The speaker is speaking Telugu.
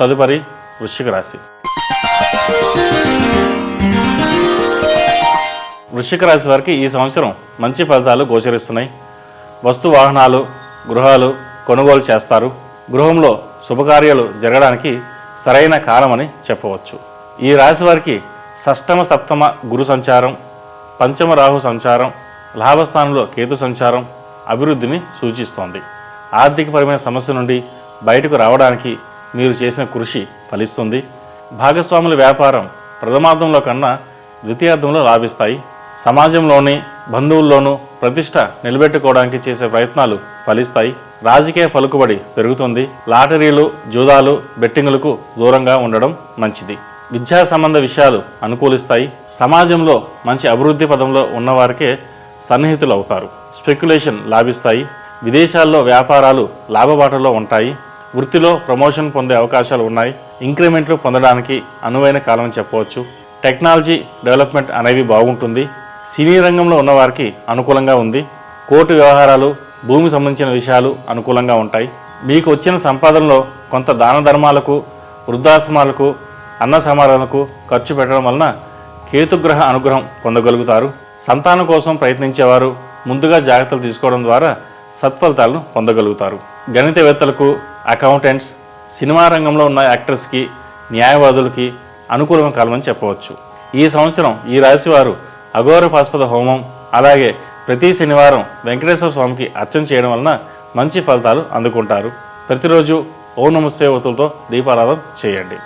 తదుపరి వృశ్చిక రాశి. వృశ్చిక రాశి వారికి ఈ సంవత్సరం మంచి ఫలితాలు గోచరిస్తున్నాయి. వస్తు వాహనాలు గృహాలు కొనుగోలు చేస్తారు. గృహంలో శుభకార్యాలు జరగడానికి సరైన కాలమని చెప్పవచ్చు. ఈ రాశి వారికి షష్టమ సప్తమ గురు సంచారం పంచమ రాహు సంచారం లాభస్థానంలో కేతు సంచారం అభివృద్ధిని సూచిస్తోంది. ఆర్థికపరమైన సమస్య నుండి బయటకు రావడానికి మీరు చేసిన కృషి ఫలిస్తుంది. భాగస్వాముల వ్యాపారం ప్రథమార్థంలో కన్నా ద్వితీయార్థంలో లాభిస్తాయి. సమాజంలోని బంధువుల్లోనూ ప్రతిష్ట నిలబెట్టుకోవడానికి చేసే ప్రయత్నాలు ఫలిస్తాయి. రాజకీయ పలుకుబడి పెరుగుతుంది. లాటరీలు జూదాలు బెట్టింగులకు దూరంగా ఉండడం మంచిది. విద్యా సంబంధ విషయాలు అనుకూలిస్తాయి. సమాజంలో మంచి అభివృద్ధి పదంలో ఉన్నవారికే సన్నిహితులు అవుతారు. స్పెక్యులేషన్ లాభిస్తాయి. విదేశాల్లో వ్యాపారాలు లాభబాటలో ఉంటాయి. వృత్తిలో ప్రమోషన్ పొందే అవకాశాలు ఉన్నాయి. ఇంక్రిమెంట్లు పొందడానికి అనువైన కాలం చెప్పవచ్చు. టెక్నాలజీ డెవలప్మెంట్ అనేవి బాగుంటుంది. సినీ రంగంలో ఉన్నవారికి అనుకూలంగా ఉంది. కోర్టు వ్యవహారాలు భూమి సంబంధించిన విషయాలు అనుకూలంగా ఉంటాయి. మీకు వచ్చిన సంపాదనలో కొంత దాన ధర్మాలకు వృద్ధాశ్రమాలకు అన్న సమారాలకు ఖర్చు పెట్టడం వలన కేతుగ్రహ అనుగ్రహం పొందగలుగుతారు. సంతానం కోసం ప్రయత్నించేవారు ముందుగా జాగ్రత్తలు తీసుకోవడం ద్వారా సత్ఫలితాలను పొందగలుగుతారు. గణితవేత్తలకు అకౌంటెంట్స్ సినిమా రంగంలో ఉన్న యాక్టర్స్కి న్యాయవాదులకి అనుకూలమైన కాలమని చెప్పవచ్చు. ఈ సంవత్సరం ఈ రాశి వారు అఘోర హోమం అలాగే ప్రతి శనివారం వెంకటేశ్వర స్వామికి అర్చన చేయడం వలన మంచి ఫలితాలు అందుకుంటారు. ప్రతిరోజు ఓ నమస్తే వతులతో దీపారాధన చేయండి.